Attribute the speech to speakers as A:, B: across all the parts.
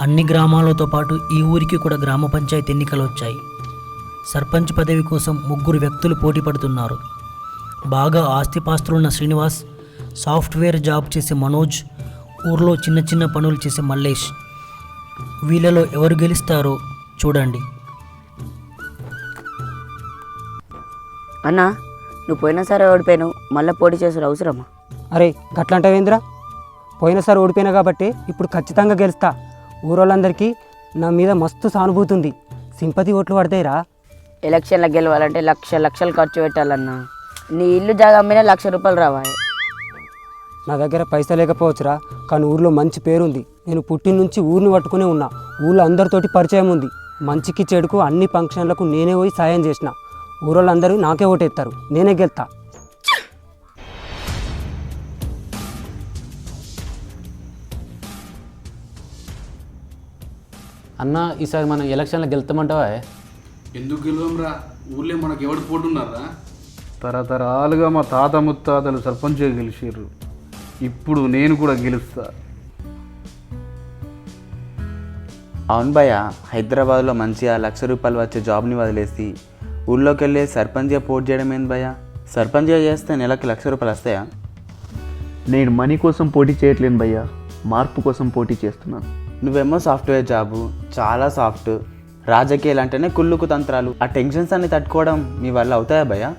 A: అన్ని గ్రామాలతో పాటు ఈ ఊరికి కూడా గ్రామ పంచాయతీ ఎన్నికలు వచ్చాయి. సర్పంచ్ పదవి కోసం ముగ్గురు వ్యక్తులు పోటీ పడుతున్నారు. బాగా ఆస్తిపాస్తులున్న శ్రీనివాస్ సాఫ్ట్వేర్ జాబ్ చేసే మనోజ్ ఊర్లో చిన్న చిన్న పనులు చేసే మల్లేష్. వీళ్ళలో ఎవరు గెలుస్తారో చూడండి.
B: అన్నా నువ్వు పోయినసారి ఓడిపోయాను. మళ్ళీ పోటీ చేసుడు అవసరమా?
C: అరే గట్లంటావేంద్రా? పోయినసారి ఓడిపోయినా కాబట్టి ఇప్పుడు ఖచ్చితంగా గెలుస్తా. ఊరోళ్ళందరికీ నా మీద మస్తు సానుభూతి ఉంది. సింపతి ఓట్లు పడతాయిరా.
B: ఎలక్షన్లకు గెలవాలంటే లక్ష లక్షలు ఖర్చు పెట్టాలన్నా. నీ ఇల్లు జాగా అమ్మినా లక్ష రూపాయలు రావాలి.
C: నా దగ్గర పైసా లేకపోవచ్చురా కానీ ఊర్లో మంచి పేరుంది. నేను పుట్టిన నుంచి ఊరిని పట్టుకునే ఉన్నా. ఊళ్ళో అందరితోటి పరిచయం ఉంది. మంచికి చెడుకు అన్ని ఫంక్షన్లకు నేనే పోయి సాయం చేసిన. ఊరోళ్ళందరూ నాకే ఓటేస్తారు నేనే గెలుతా
D: అన్న ఈసారి మనం ఎలక్షన్లో గెలుతామంటావా?
E: ఎందుకు గెలవంరా? ఊర్లో మనకు ఎవడు పోటున్నారా? తరతరాలుగా మా తాత ముత్తాతలు సర్పంచ్గా గెలిచారు ఇప్పుడు నేను కూడా గెలుస్తా.
F: అవును భయ్య హైదరాబాద్లో మంచిగా లక్ష రూపాయలు వచ్చే జాబ్ని వదిలేసి ఊళ్ళోకి వెళ్ళి సర్పంచ్గా పోటీ చేయడం ఏంది భయ్య? సర్పంచ్గా చేస్తే నెలకి లక్ష రూపాయలు వస్తాయా?
G: నేను మనీ కోసం పోటీ చేయట్లేను భయ్యా. మార్పు కోసం పోటీ చేస్తున్నాను.
F: నువ్వేమో సాఫ్ట్వేర్ జాబు చాలా సాఫ్ట్. రాజకీయాలు అంటేనే కుళ్ళుకు తంత్రాలు. ఆ టెన్షన్స్ అన్ని తట్టుకోవడం మీ వల్ల అవుతాయా భయ్య?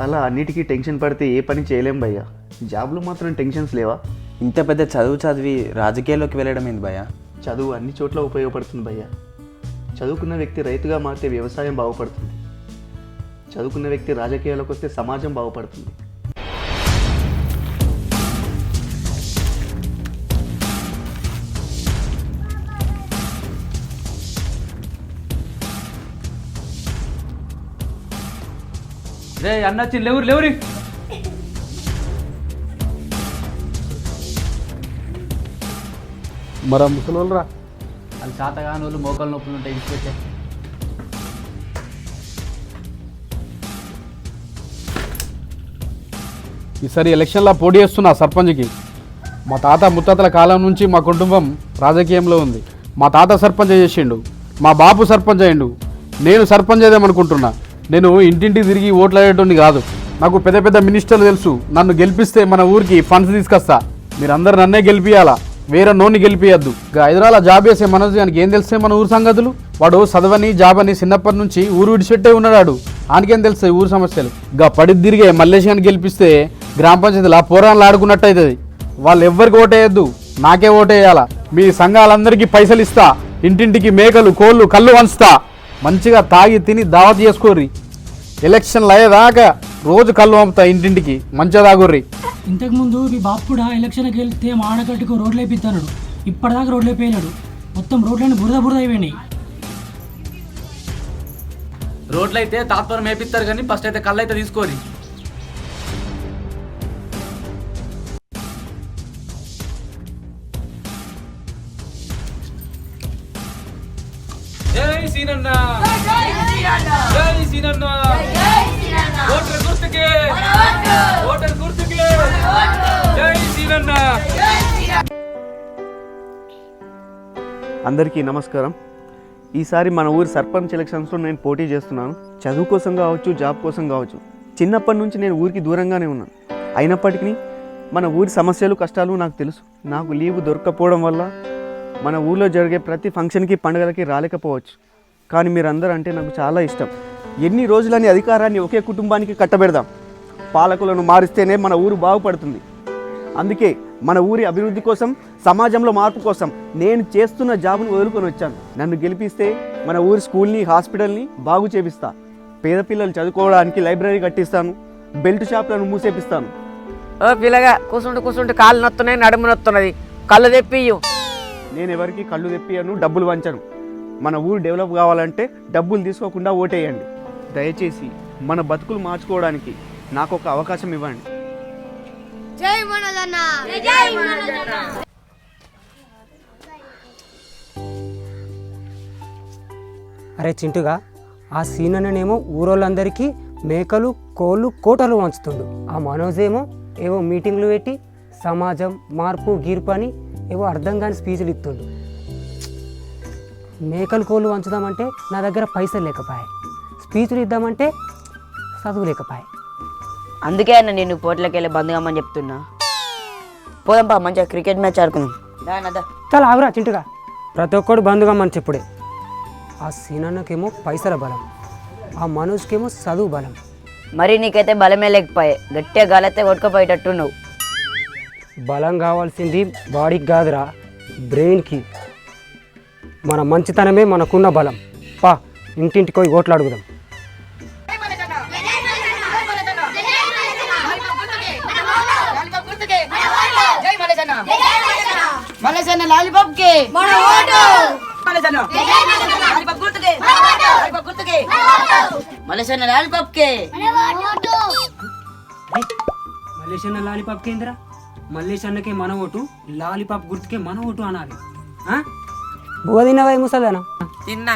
G: అలా అన్నిటికీ టెన్షన్ పడితే ఏ పని చేయలేం భయ్యా. జాబ్లో మాత్రం టెన్షన్స్ లేవా?
F: ఇంత పెద్ద చదువు చదివి రాజకీయాల్లోకి వెళ్ళడం ఏంది భయ్య?
G: చదువు అన్ని చోట్ల ఉపయోగపడుతుంది భయ్యా. చదువుకున్న వ్యక్తి రైతుగా మారితే వ్యవసాయం బాగుపడుతుంది. చదువుకున్న వ్యక్తి రాజకీయాలకు వస్తే సమాజం బాగుపడుతుంది.
D: రే అన్న వచ్చింది లేవురు లేవురి.
E: మరి ముసలోళ్ళరా.
D: అది శాతగాని వాళ్ళు మోకాలు నొప్పులు ఉంటాయి ఇచ్చిపెట్టే
E: ఈసారి ఎలక్షన్లో పోటీ చేస్తున్నా సర్పంచ్కి. మా తాత ముత్తాతల కాలం నుంచి మా కుటుంబం రాజకీయంలో ఉంది. మా తాత సర్పంచ్ చేసిండు మా బాపు సర్పంచ్ అయ్యిండు నేను సర్పంచ్ అయ్యామనుకుంటున్నా నేను ఇంటింటికి తిరిగి ఓట్లు అయ్యేటోని కాదు. నాకు పెద్ద పెద్ద మినిస్టర్లు తెలుసు. నన్ను గెలిపిస్తే మన ఊరికి ఫండ్స్ తీసుకొస్తా. మీరందరూ నన్నే గెలిపియాలా వేరే నోని గెలిపియద్దు ఇక హైదరాబాద్ జాబ్ చేసే మనోజ్ గానికి ఏం తెలిసే మన ఊరు సంగతులు? వాడు చదవని జాబ్ అని చిన్నప్పటి నుంచి ఊరు విడిచిపెట్టే ఉన్నాడు ఆనికేం తెలుస్తాయి ఊరు సమస్యలు? ఇక పడి తిరిగే మల్లేష్ గారిని గెలిపిస్తే గ్రామ పంచాయతీలో పోరాళ్ళు ఆడుకున్నట్టు అవుతుంది వాళ్ళు ఎవ్వరికి ఓటేయద్దు. నాకే ఓటేయాలా? మీ సంఘాలందరికీ పైసలు ఇస్తా ఇంటింటికి మేకలు కోళ్ళు కళ్ళు వంచుతా. మంచిగా తాగి తిని దావత్ చేసుకోర్రి. ఎలక్షన్లు అయ్యేదాకా రోజు కళ్ళు పంపుతా ఇంటింటికి మంచిగా తాగుర్రి.
H: ఇంతకుముందు మీ బాపు కూడా ఎలక్షన్కి వెళ్తే మాడకట్టుకు రోడ్లు వేపిస్తాడు ఇప్పటిదాకా రోడ్లు వేపేయలేడు. మొత్తం రోడ్లన్నీ బురద బురద అయిపోయినాయి.
D: రోడ్లు అయితే తాత్పరం మేపిస్తారు కానీ ఫస్ట్ అయితే కళ్ళు అయితే తీసుకోరి జై ఓటర్ గుర్తుకే. ఓటర్ గుర్తుకే. జై సీనన్న
G: అందరికీ నమస్కారం. ఈసారి మన ఊరి సర్పంచ్ ఎలక్షన్స్లో నేను పోటీ చేస్తున్నాను. చదువు కోసం కావచ్చు జాబ్ కోసం కావచ్చు. చిన్నప్పటి నుంచి నేను ఊరికి దూరంగానే ఉన్నాను. అయినప్పటికీ మన ఊరి సమస్యలు కష్టాలు నాకు తెలుసు. నాకు లీవ్ దొరకకపోవడం వల్ల మన ఊళ్ళో జరిగే ప్రతి ఫంక్షన్కి పండుగలకి రాలేకపోవచ్చు. కానీ మీరందరూ అంటే నాకు చాలా ఇష్టం. ఎన్ని రోజులని అధికారాన్ని ఒకే కుటుంబానికి కట్టబెడదాం? పాలకులను మారిస్తేనే మన ఊరు బాగుపడుతుంది. అందుకే మన ఊరి అభివృద్ధి కోసం సమాజంలో మార్పు కోసం నేను చేస్తున్న జాబ్ను వదులుకొని వచ్చాను. నన్ను గెలిపిస్తే మన ఊరి స్కూల్ని హాస్పిటల్ని బాగు చేపిస్తా. పేద పిల్లలు చదువుకోవడానికి లైబ్రరీ కట్టిస్తాను. బెల్ట్ షాప్లను మూసేపిస్తాను.
B: ఓ పిల్లగా కూర్చుంటూ కూర్చుంటూ కాళ్ళు నొత్తున్నాయి నడుము నొత్తున్నది. కళ్ళు తెప్పియ్యు.
G: నేను ఎవరికి కళ్ళు తెప్పియను డబ్బులు వంచను. మన ఊరు డెవలప్ కావాలంటే డబ్బులు తీసుకోకుండా ఓటేయండి. దయచేసి మన బతుకులు మార్చుకోవడానికి నాకు ఒక అవకాశం ఇవ్వండి.
I: జై మనదన్న జై మనదన్న
C: అరే చింటుగా ఆ సీననేమో ఊరోళ్ళందరికీ మేకలు కోళ్ళు కోటలు వంచుతుండు. ఆ మనోజ్ ఏమో ఏవో మీటింగ్లు పెట్టి సమాజం మార్పు గీర్పు అని ఏవో అర్థం కాని స్పీచ్లు ఇస్తుండు. మేకలు కోళ్ళు వంచుదామంటే నా దగ్గర పైసలు లేకపోయాయి. స్పీచ్లు ఇద్దామంటే చదువు లేకపోయాయి
B: అందుకే అన్న నేను పోట్లకి వెళ్ళి బంధుగమ్మని చెప్తున్నా. పోదాంపా మంచిగా క్రికెట్ మ్యాచ్ ఆడుకుందాం.
C: చాలా ఆగురా చింటుగా. ప్రతి ఒక్కడు బంధుగమ్మని చెప్పుడే. ఆ సీనన్నకేమో పైసల బలం. ఆ మనోజ్కేమో చదువు బలం.
B: మరి నీకైతే బలమే లేకపోయే. గట్టిగా గాలైతే కొట్టుకుపోయేటట్టు నువ్వు
C: బలం కావాల్సింది బాడీకి కాదురా బ్రెయిన్కి. మన మంచితనమే మనకున్న బలం. పా ఇంటింటికి పోయి ఓట్లు
B: మలేసన్న లాలీపాప్కి మలేసన్న లాలీపాప్ గుర్తుకే. లాలీపాప్ గుర్తుకే. మలేసన్న
C: లాలీపాప్కి లాలీపాప్ కేంద్రా మన ఓటు లాలీపాప్ గుర్తుకే మన ఓటు అనాలి. బువ్వ తిన్నావా ముసలానా
J: తిన్నా.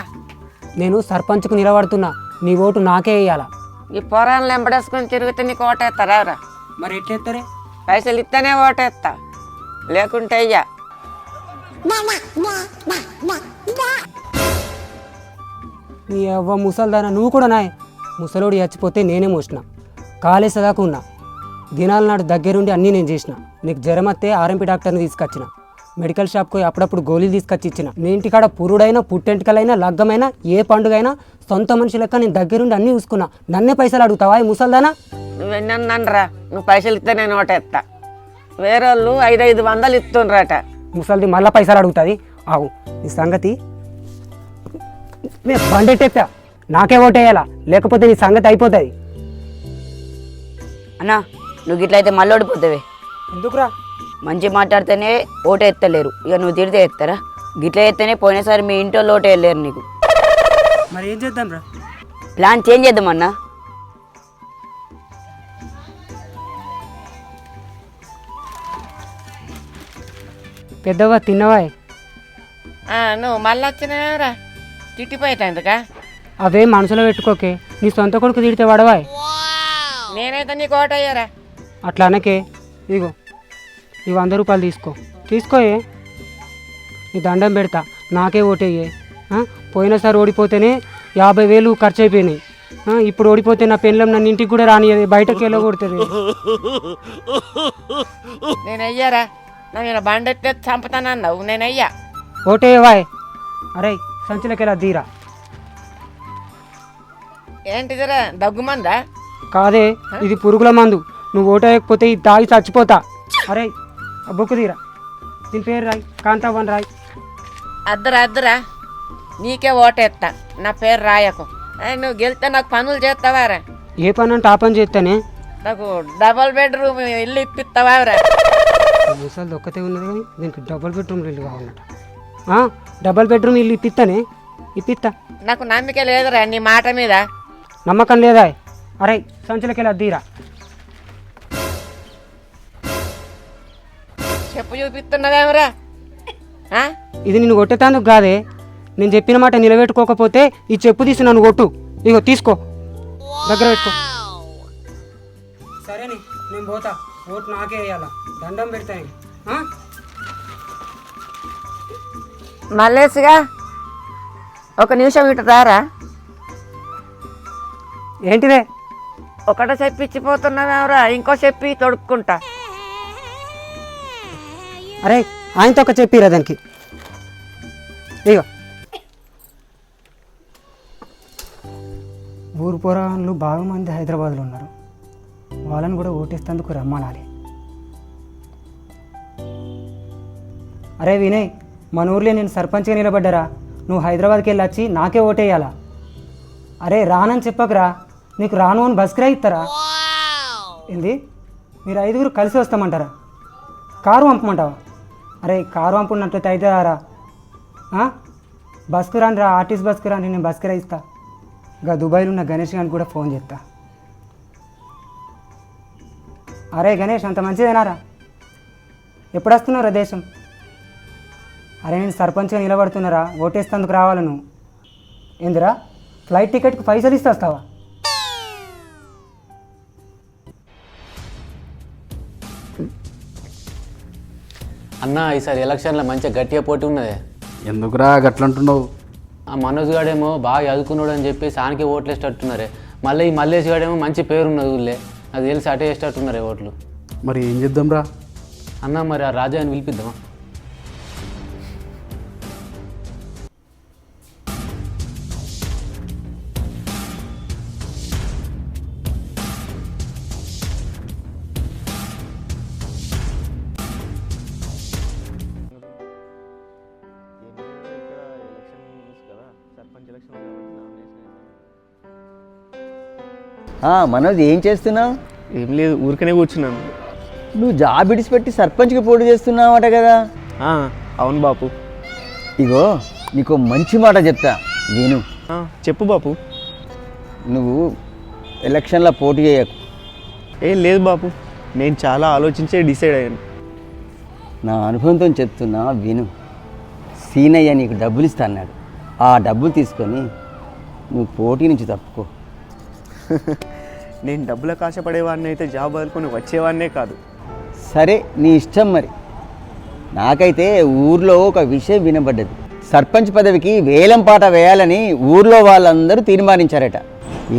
C: నేను సర్పంచ్కు నిలబడుతున్నా నీ ఓటు నాకే వేయాలా?
J: ఈ పొరాలను ఎంబడేసుకొని తిరిగితే నీకు ఓటేస్తారా
C: మరి ఎట్లెత్తారే?
J: పైసలు ఇస్తేనే ఓటేస్తా లేకుంటే అయ్యా
C: నీ అవ్వ ముసల్దానా నువ్వు కూడా నాయ్. ముసలోడు చచ్చిపోతే నేనే మోసిన. కాలేసే దాకా ఉన్నా. దినాల నాడు దగ్గరుండి అన్నీ నేను చేసిన. నీకు జ్వరం వస్తే ఆర్ఎంపీ డాక్టర్ని తీసుకొచ్చిన. మెడికల్ షాప్కి పోయి అప్పుడప్పుడు గోళీలు తీసుకొచ్చి ఇచ్చిన. నీ ఇంటికాడ పురుడైనా పుట్టెంటికలైనా లగ్గమైనా ఏ పండుగైనా సొంత మనిషి లెక్క నేను దగ్గరుండి అన్నీ చూసుకున్నా. నన్నే పైసలు అడుగుతావా ఈ నువ్వు
J: నువ్వెన్నన్నానరా? నువ్వు పైసలు ఇస్తే నేను ఓటేస్తా వేరే వాళ్ళు ఐదు ఐదు వందలు ఇస్తుండ్రట
C: ముసలిది మళ్ళీ పైసలు అడుగుతుంది. ఆవు నీ సంగతి నేను బండెట్టేస్తా నాకే ఓటేయాలా లేకపోతే నీ సంగతి అయిపోతుంది.
B: అన్నా నువ్వు గిట్ల అయితే మళ్ళీ ఓడిపోతావే.
C: ఎందుకురా?
B: మంచి మాట్లాడితేనే ఓటు ఎత్తలేరు ఇక నువ్వు తిడితే ఎత్తారా గిట్ల ఎత్తేనే పోయినసారి మీ ఇంట్లో ఓటు వెళ్ళలేరు నీకు.
C: మరి ఏం చేద్దాం రా
B: ప్లాన్ చేంజ్ చేద్దామన్నా.
C: పెద్దవా తిన్నవా?
J: ఆ, నువ్వు మళ్ళీ వచ్చినారా తిట్టిపోయేటందుకా?
C: అవే మనసులో పెట్టుకోకే. నీ సొంత కొడుకు తిడితే వాడవాయ్
J: నేనైతే నీకు ఓటయ్యారా
C: అట్లా అనకే. ఇగో ఈ వంద రూపాయలు తీసుకో. తీసుకోయే నీ దండం పెడతా. నాకే ఓటేయే. ఆ? పోయినసారి ఓడిపోతేనే యాభై వేలు ఖర్చు అయిపోయినాయి ఆ, ఇప్పుడు ఓడిపోతే నా పెళ్ళం నన్ను ఇంటికి కూడా రానియదు బయటకు వెళ్ళగొడుతుంది
J: నేను అయ్యారా నా బండెత్తే చంపుతానన్నావు నేను అయ్యా
C: ఓటేయవాయ్ అరే సంచులకెలా దీరా
J: ఏంటిదిరా దగ్గుమందా
C: కాదే ఇది పురుగుల మందు నువ్వు ఓటేయకపోతే ఇది తాగి చచ్చిపోతా అరే ఆ బుక్ తీరా దీని పేరు రాయ్ కాంతావన్ రాయ్
J: అద్దరా అద్దరా నీకే ఓటేస్తా నా పేరు రాయకు ఏ, నువ్వు గెలిస్తే నాకు పనులు చేస్తావారా
C: ఏ పని అంటే ఆ పని చేస్తానే
J: నాకు డబల్ బెడ్రూమ్ ఇల్లు ఇప్పిస్తావారా
C: ముసలిది ఒక్కతే ఉన్నది కానీ దీనికి డబుల్ బెడ్రూమ్ ఇల్లు కావాలన్నట ఆ, డబుల్ బెడ్రూమ్ ఇల్లు ఇప్పిస్తానే ఇప్పిస్తా
J: నాకు నమ్మిక లేదురా నీ మాట మీద.
C: నమ్మకం లేదా? అరే సంచులకెలా దీరా
J: చెప్పు చూపిస్తున్నావేమరా ఆ?
C: ఇది నిన్ను కొట్టేతాందుకు కాదే. నేను చెప్పిన మాట నిలబెట్టుకోకపోతే ఈ చెప్పు తీసి నన్ను కొట్టు. ఇగో తీసుకో. దగ్గర పెట్టుకో. సరేనే నేను పోతా. ఓటు నాకే వేయాలా? దండం పెడతాను
J: మల్లేసిగా ఒక నిమిషం ఇటు రారా?
C: ఏంటిదే?
J: ఒకటే చెప్పి ఇచ్చిపోతున్నావేమరా ఇంకో చెప్పి తొడుక్కుంటా.
C: అరే ఆయనతో ఒక చెప్పిరా దానికి. ఇగో. ఊరు పోరాళ్ళు బాగా మంది హైదరాబాద్లో ఉన్నారు. వాళ్ళని కూడా ఓటేస్తేందుకు రమ్మనాలి అరే వినయ్ మన ఊర్లో నేను సర్పంచ్గా నిలబడ్డారా? నువ్వు హైదరాబాద్కి వెళ్ళి వచ్చి నాకే ఓటేయాలా? అరే రానని చెప్పకరా నీకు రాను అని బస్కిరా ఇస్తారా? ఏంది? మీరు ఐదుగురు కలిసి వస్తామంటారా? కారు పంపమంటావా? అరే కారు పంపున్నట్లయితే అయితే రా బస్కు రాని రా ఆర్టీసీ బస్కు రాని నేను బస్కిరా ఇస్తా. ఇంకా దుబాయ్లో ఉన్న గణేష్ గారికి కూడా ఫోన్ చేస్తా. అరే గణేష్ అంత మంచిదేనారా? ఎప్పుడు వస్తున్నారా దేశం? అరే నేను సర్పంచ్గా నిలబడుతున్నారా? ఓటేస్తేందుకు రావాలి నువ్వు ఏందిరా? ఫ్లైట్ టికెట్కి పైసలు ఇస్తే వస్తావా
K: అన్న ఈసారి ఎలక్షన్లో మంచిగా గట్టిగా పోటీ ఉన్నదే.
E: ఎందుకురా గట్లంటున్నావు?
K: ఆ మనోజ్ గాడేమో బాగా చదువుకున్నాడు అని చెప్పి సానికి ఓట్లు వేసేటట్టున్నారే. మళ్ళీ ఈ మల్లేష్ గాడేమో మంచి పేరు ఉన్నది ఊళ్ళే నాకు తెలిసి అటే వేసేటట్టున్నారే ఓట్లు.
E: మరి ఏం చేద్దాం రా
K: అన్న మరి ఆ రాజా అని పిలిపిద్దామా?
L: మనోజ్ ఏం చేస్తున్నావు?
G: ఏం లేదు ఊరికనే కూర్చున్నాను.
L: నువ్వు జాబ్ ఇడిచిపెట్టి సర్పంచ్కి పోటీ చేస్తున్నావట కదా.
G: అవును బాపు.
L: ఇగో నీకు మంచి మాట చెప్తా విను.
G: ఆ, చెప్పు బాపు.
L: నువ్వు ఎలక్షన్లో పోటీ చేయకు.
G: ఏం లేదు బాపు. నేను చాలా ఆలోచించే డిసైడ్ అయ్యాను.
L: నా అనుభవంతో చెప్తున్నా విను. సీనయ్య నీకు డబ్బులు ఇస్తా అన్నాడు. ఆ డబ్బులు తీసుకొని నువ్వు పోటీ నుంచి తప్పుకో.
G: నేను డబ్బులకు ఆశపడేవాడిని అయితే జాబ్ వదులుకొని వచ్చేవాడినే కాదు.
L: సరే నీ ఇష్టం మరి. నాకైతే ఊర్లో ఒక విషయం వినబడ్డది. సర్పంచ్ పదవికి వేలం పాట వేయాలని ఊర్లో వాళ్ళందరూ తీర్మానించారట.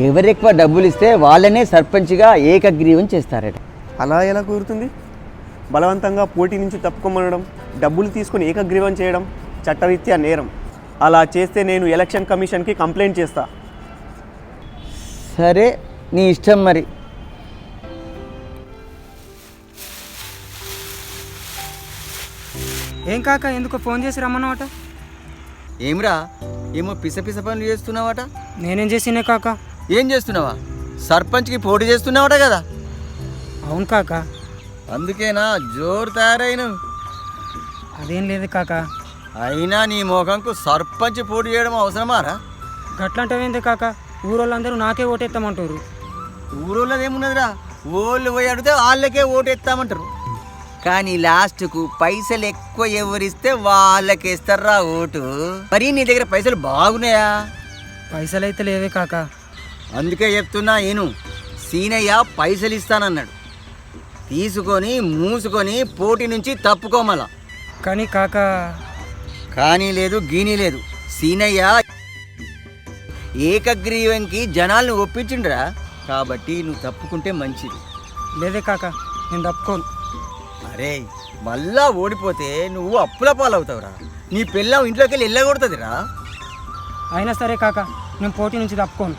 L: ఎవరెక్కువ డబ్బులు ఇస్తే వాళ్ళనే సర్పంచ్గా ఏకగ్రీవం చేస్తారట.
G: అలా ఎలా కుదురుతుంది? బలవంతంగా పోటీ నుంచి తప్పుకోమనడం డబ్బులు తీసుకొని ఏకగ్రీవం చేయడం చట్టరీత్యా నేరం. అలా చేస్తే నేను ఎలక్షన్ కమిషన్కి కంప్లైంట్ చేస్తా.
L: సరే నీ ఇష్టం మరి.
C: ఏం కాక ఎందుకో ఫోన్ చేసి రమ్మన్నమాట
L: ఏమిరా ఏమో పిస పిస పనులు చేస్తున్నావట?
C: నేనేం చేసినే కాక?
L: ఏం చేస్తున్నావా? సర్పంచ్కి పోటీ చేస్తున్నావట కదా?
C: అవును కాక.
L: అందుకేనా జోరు తయారైన.
C: అదేం లేదు కాక.
L: అయినా నీ మొఖంకు సర్పంచ్ పోటీ చేయడం అవసరమారా?
C: గట్లంటవేంది కాక? ఊరోళ్ళందరూ నాకే ఓటేస్తామంటారు
L: ఊరోళ్ళది ఏమున్నదిరా ఓళ్ళు పోయి అడిగితే వాళ్ళకే ఓటేస్తామంటారు కానీ లాస్ట్కు పైసలు ఎక్కువ ఎవరిస్తే వాళ్ళకి ఇస్తారా ఓటు? మరి నీ దగ్గర పైసలు బాగున్నాయా?
C: పైసలు అయితే లేవే కాక.
L: అందుకే చెప్తున్నా ఏను సీనయ్య పైసలు ఇస్తానన్నాడు తీసుకొని మూసుకొని పోటీ నుంచి తప్పుకోమల.
C: కానీ కాక.
L: కానీ లేదు గీనీ లేదు. సీనయ్య ఏకగ్రీవంకి జనాల్ని ఒప్పించిండ్రా? కాబట్టి నువ్వు తప్పుకుంటే మంచిది.
C: లేదే కాక నేను తప్పుకోను.
L: అరే మళ్ళా ఓడిపోతే నువ్వు అప్పుల పాలవుతావురా. నీ పిల్లం ఇంట్లోకి వెళ్ళి వెళ్ళగొడుతుందిరా
C: అయినా సరే కాక నేను పోటీ నుంచి తప్పుకోను.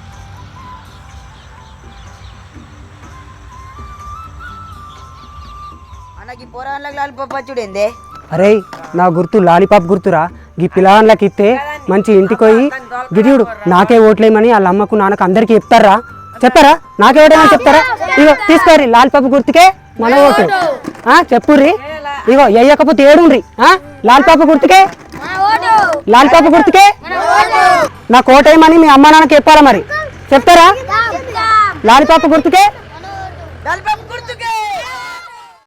B: అన్నకి పోరాళ్ళకి లాలిపచ్చుడేందే
C: అరే నా గుర్తు లాలీపాప్ గుర్తురా? ఈ పిల్లగాళ్ళకి ఇస్తే మంచి ఇంటికి పోయి గిరియుడు నాకే ఓట్లేయమని వాళ్ళ అమ్మకు నాన్నకు అందరికీ చెప్తారా? చెప్పారా? నాకే ఓటేమని చెప్తారా? ఇగో తీసుకోరి లాలిపాప్ గుర్తుకే మన ఓటు. ఆ, చెప్పుర్రి. ఇగో ఎయ్యకపోతే ఏడుండ్రి. ఆ, లాలిపాప్ గుర్తుకే? లాలిపాప్ గుర్తుకే? నాకు ఓటేయమని మీ అమ్మ నాన్నకి చెప్పారా మరి? చెప్తారా? గుర్తుకే?
B: లాలిపాప్ గుర్తుకే.